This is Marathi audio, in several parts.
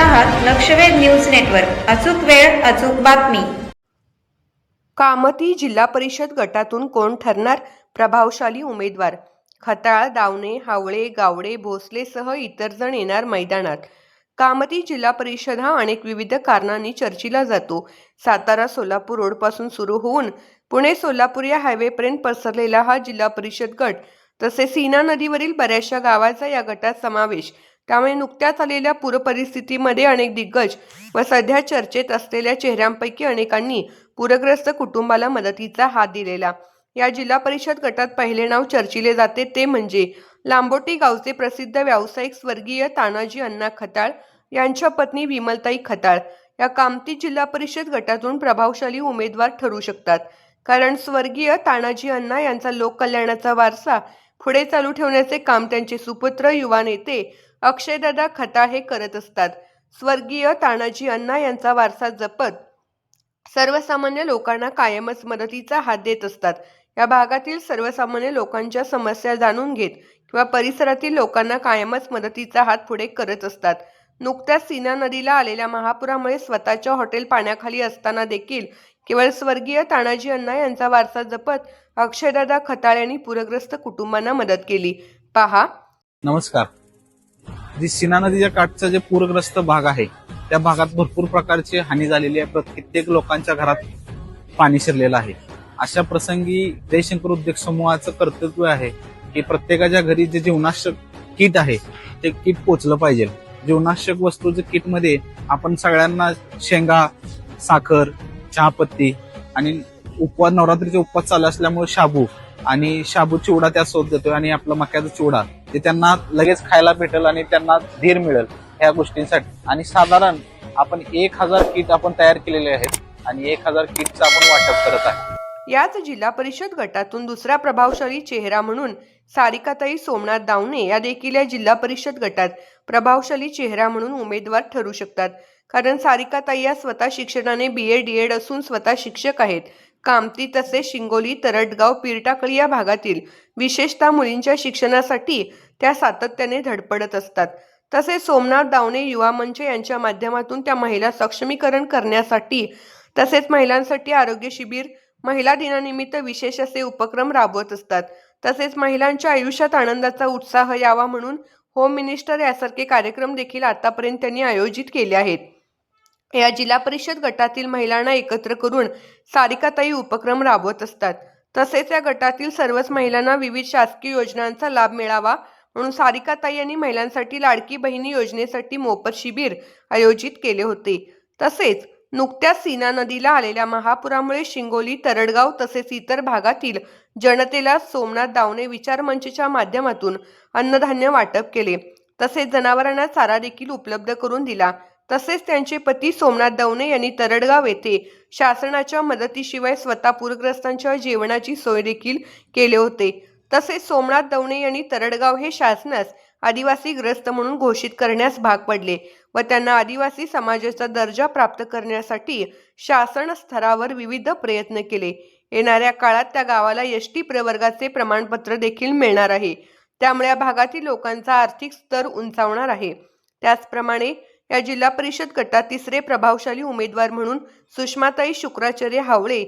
आहात लक्षवेध न्यूज नेटवर्क. अचूक वेळ अचूक बातमी. कामती जिल्हा परिषद गटातून कोण ठरणार प्रभावशाली उमेदवार? खताळ दावणे हावळे गावडे भोसलेसह इतर जण येणार मैदानात. कामती जिल्हा परिषद हा अनेक विविध कारणांनी चर्चिला जातो. सातारा सोलापूर रोडपासून सुरू होऊन पुणे सोलापूर या हायवेपर्यंत पसरलेला हा जिल्हा परिषद गट तसेच सीना नदीवरील बऱ्याचशा गावाचा या गटात समावेश. त्यामुळे नुकत्याच आलेल्या पूरपरिस्थितीमध्ये अनेक दिग्गज व सध्या चर्चेत असलेल्या चेहऱ्यांपैकी अनेकांनी पूरग्रस्त कुटुंबाला मदतीचा हात दिलेला. या जिल्हा परिषद गटात पहिले नाव चर्चिले जाते ते म्हणजे लांबोटी गावचे प्रसिद्ध व्यावसायिक स्वर्गीय तानाजी अण्णा खताळ यांच्या पत्नी विमलताई खताळ. या कामती जिल्हा परिषद गटातून प्रभावशाली उमेदवार ठरू शकतात. कारण स्वर्गीय तानाजी अण्णा यांचा लोककल्याणाचा वारसा पुढे चालू ठेवण्याचे काम त्यांचे सुपुत्र युवा नेते अक्षयदादा खता हे करत असतात. स्वर्गीय तानाजी अण्णा यांचा वारसा जपत सर्वसामान्य लोकांना कायमच मदतीचा हात देत असतात. या भागातील सर्वसामान्य लोकांच्या समस्या जाणून घेत किंवा परिसरातील लोकांना कायमच मदतीचा हात पुढे करत असतात. नुकत्याच सीना नदीला आलेल्या महापुरामुळे स्वतःच्या हॉटेल पाण्याखाली असताना देखील केवळ स्वर्गीय तानाजी अण्णा यांचा वारसा जपत अक्षयदादा खताळ यांनी पूरग्रस्त कुटुंबांना मदत केली. पहा. नमस्कार. जी सीना नदीच्या काठचा जे पूरग्रस्त भाग आहे त्या भागात भरपूर प्रकारची हानी झालेली आहे. कित्येक लोकांच्या घरात पाणी शिरलेलं आहे. अशा प्रसंगी जयशंकर उद्योग समूहाचं कर्तव्य आहे की प्रत्येकाच्या घरी जे जीवनाशक किट आहे ते किट पोचलं पाहिजे. जीवनाशक वस्तूच्या किटमध्ये आपण सगळ्यांना शेंगा साखर चहापत्ती आणि उपवास नवरात्रीचे उपवास चालू असल्यामुळे शाबू आणि शाबू चिवडा त्या सोबत देतोय आणि आपला मक्याचा चिवडा ते त्यांना लगेच खायला भेटेल आणि त्यांना धीर मिळेल ह्या गोष्टींसाठी. आणि साधारण आपण एक हजार किट आपण तयार केलेले आहेत आणि एक हजार किटचं आपण वाटप करत आहे. याच जिल्हा परिषद गटातून दुसरा प्रभावशाली चेहरा म्हणून सारिकाताई सोमनाथ दावणे या देखील या जिल्हा परिषद गटात प्रभावशाली चेहरा म्हणून उमेदवार ठरू शकतात. कारण सारिकाताई या स्वतः शिक्षणाने बी एड डी एड असून स्वतः शिक्षक आहेत. कामती तसेच शिंगोली तरटगाव पिरटाकळी या भागातील विशेषतः मुलींच्या शिक्षणासाठी त्या सातत्याने धडपडत असतात. तसेच सोमनाथ दावणे युवा मंच यांच्या माध्यमातून त्या महिला सक्षमीकरण करण्यासाठी तसेच महिलांसाठी आरोग्य शिबिर महिला दिनानिमित्त विशेष असे उपक्रम राबवत असतात. तसेच महिलांच्या आयुष्यात आनंदाचा उत्साह यावा म्हणून होम मिनिस्टर यासारखे कार्यक्रम देखील आतापर्यंत त्यांनी आयोजित केले आहेत. या जिल्हा परिषद गटातील महिलांना एकत्र करून सारिकाताई उपक्रम राबवत असतात. तसेच या गटातील सर्वच महिलांना विविध शासकीय योजनांचा लाभ मिळावा म्हणून सारिकाताई यांनी महिलांसाठी लाडकी बहिणी योजनेसाठी मोफत शिबिर आयोजित केले होते. तसेच नुकत्याच सीना नदीला आलेल्या महापुरामुळे शिंगोली तरडगाव तसेच इतर भागातील जनतेला सोमनाथ दावणे विचार मंचच्या माध्यमातून अन्नधान्य वाटप केले. तसेच जनावरांना चारा देखील उपलब्ध करून दिला. तसेच त्यांचे पती सोमनाथ दवणे यांनी तरडगाव येथे शासनाच्या मदतीशिवाय स्वतः पूरग्रस्तांच्या जेवणाची सोय देखील केले होते. तसेच सोमनाथ दवणे यांनी तरडगाव हे शासनास आदिवासी ग्रस्त म्हणून घोषित करण्यास भाग पडले व त्यांना आदिवासी समाजाचा दर्जा प्राप्त करण्यासाठी शासन स्तरावर विविध प्रयत्न केले. येणाऱ्या काळात त्या गावाला यष्टी टी प्रवर्गाचे प्रमाणपत्र देखील मिळणार आहे. त्यामुळे या भागातील लोकांचा आर्थिक स्तर उंचावणार आहे. त्याचप्रमाणे या जिल्हा परिषद गटात तिसरे प्रभावशाली उमेदवार म्हणून सुषमाताई शुक्राचार्य हावळे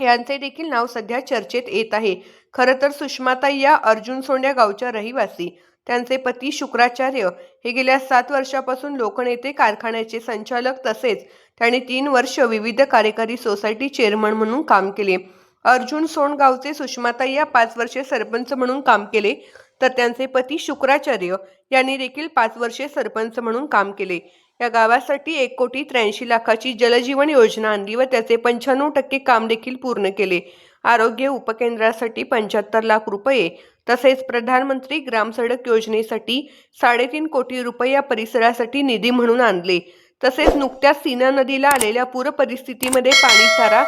यांचे देखील नाव सध्या चर्चेत येत आहे. खरं तर सुषमाताई या अर्जुन सोंड्या गावच्या रहिवासी. त्यांचे पती शुक्राचार्य. हे गेल्या सात वर्षापासून लोकनेते कारखान्याचे संचालक तसेच त्यांनी तीन वर्ष विविध कार्यकारी सोसायटी चेअरमन म्हणून काम केले. अर्जुन सोंडगावचे सुषमाताई या पाच वर्षे सरपंच म्हणून काम केले. तर त्यांचे पती शुक्राचार्य यांनी देखील पाच वर्षे सरपंच म्हणून काम केले. या गावासाठी एक कोटी त्र्याऐंशी लाखाची जलजीवन योजना आणली व त्याचे पंच्याण्णव टक्के काम देखील पूर्ण केले. आरोग्य उपकेंद्रासाठी पंच्याहत्तर लाख रुपये तसेच प्रधानमंत्री ग्राम सडक योजनेसाठी साडेतीन कोटी रुपये या परिसरासाठी निधी म्हणून आणले. तसेच नुकत्याच सीना नदीला आलेल्या पूर परिस्थितीमध्ये पाणीसारा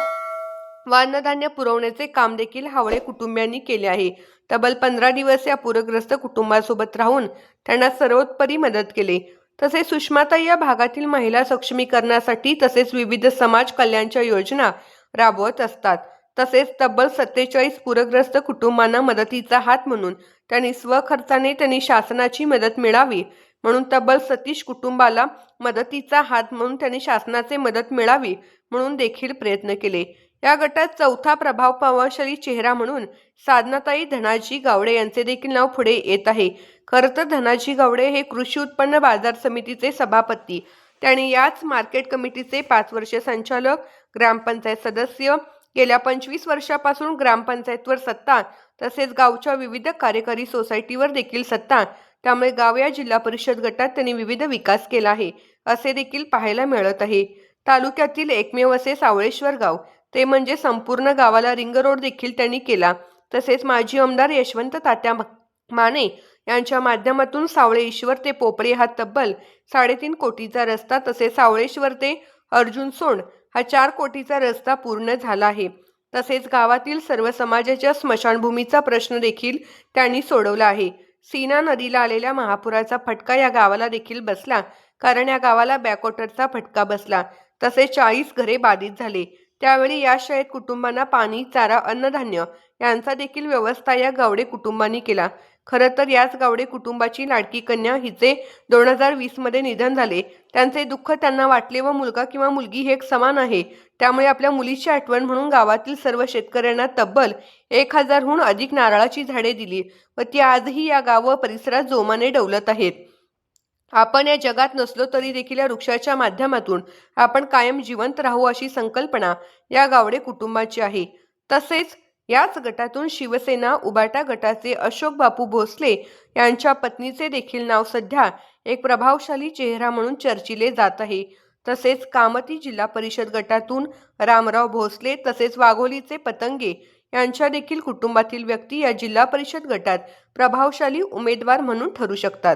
व अन्नधान्य पुरवण्याचे काम देखील हावळे कुटुंबियांनी केले आहे. तब्बल पंधरा दिवस या पूरग्रस्त कुटुंबासोबत राहून त्यांना सर्वोत्परी मदत केली. तसेच सुषमाताई या भागातील महिला सक्षमीकरणासाठी तसेच विविध समाज कल्याणच्या योजना राबवत असतात. तसेच तब्बल सत्तेचाळीस पूरग्रस्त कुटुंबांना मदतीचा हात म्हणून त्यांनी स्वखर्चाने त्यांनी शासनाची मदत मिळावी म्हणून तब्बल सतीश कुटुंबाला मदतीचा हात म्हणून त्यांनी शासनाचे मदत मिळावी म्हणून देखील प्रयत्न केले. या गटात चौथा प्रभाव प्रभावशाली चेहरा म्हणून साधनाताई धनाजी गावडे यांचे देखील नाव पुढे येत आहे. खरं तर धनाजी गावडे हे कृषी उत्पन्न बाजार समितीचे सभापती. त्यांनी याच मार्केट कमिटीचे पाच वर्ष संचालक ग्रामपंचायत सदस्य गेल्या पंचवीस वर्षापासून ग्रामपंचायतवर सत्ता तसेच गावच्या विविध कार्यकारी सोसायटीवर देखील सत्ता. त्यामुळे गाव या जिल्हा परिषद गटात त्यांनी विविध विकास केला आहे असे देखील पाहायला मिळत आहे. तालुक्यातील एकमेव असे सावळेश्वर गाव ते म्हणजे संपूर्ण गावाला रिंग रोड देखील त्यांनी केला. तसेच माजी आमदार यशवंत तात्या माने यांच्या माध्यमातून सावळेश्वर ते पोपळे हा तब्बल साडेतीन कोटीचा रस्ता तसेच सावळेश्वर ते अर्जुन सोंड हा चार कोटीचा रस्ता पूर्ण झाला आहे. तसेच गावातील सर्व समाजाच्या स्मशानभूमीचा प्रश्न देखील त्यांनी सोडवला आहे. सीना नदीला आलेल्या महापुराचा फटका या गावाला देखील बसला कारण या गावाला बॅकवॉटरचा फटका बसला. तसेच चाळीस घरे बाधित झाले. त्यावेळी या शाळेत कुटुंबांना पाणी चारा अन्नधान्य यांचा देखील व्यवस्था या गावडे कुटुंबांनी केला. खरं तर याच गावडे कुटुंबाची लाडकी कन्या हिचे दोन हजार वीसमध्ये निधन झाले. त्यांचे दुःख त्यांना वाटले व मुलगा किंवा मुलगी हे एक समान आहे. त्यामुळे आपल्या मुलीची आठवण म्हणून गावातील सर्व शेतकऱ्यांना तब्बल एक हजारहून अधिक नारळाची झाडे दिली व ती आजही या गाव व परिसरात जोमाने डौलत आहेत. आपण या जगात नसलो तरी देखील या वृक्षाच्या माध्यमातून आपण कायम जिवंत राहू अशी संकल्पना या गावडे कुटुंबाची आहे. तसेच याच गटातून शिवसेना उबाटा गटाचे अशोक बापू भोसले यांच्या पत्नीचे देखील नाव सध्या एक प्रभावशाली चेहरा म्हणून चर्चिले जात आहे. तसेच कामती जिल्हा परिषद गटातून रामराव भोसले तसेच वाघोलीचे पतंगे यांच्या देखील कुटुंबातील व्यक्ती या जिल्हा परिषद गटात प्रभावशाली उमेदवार म्हणून ठरू शकतात.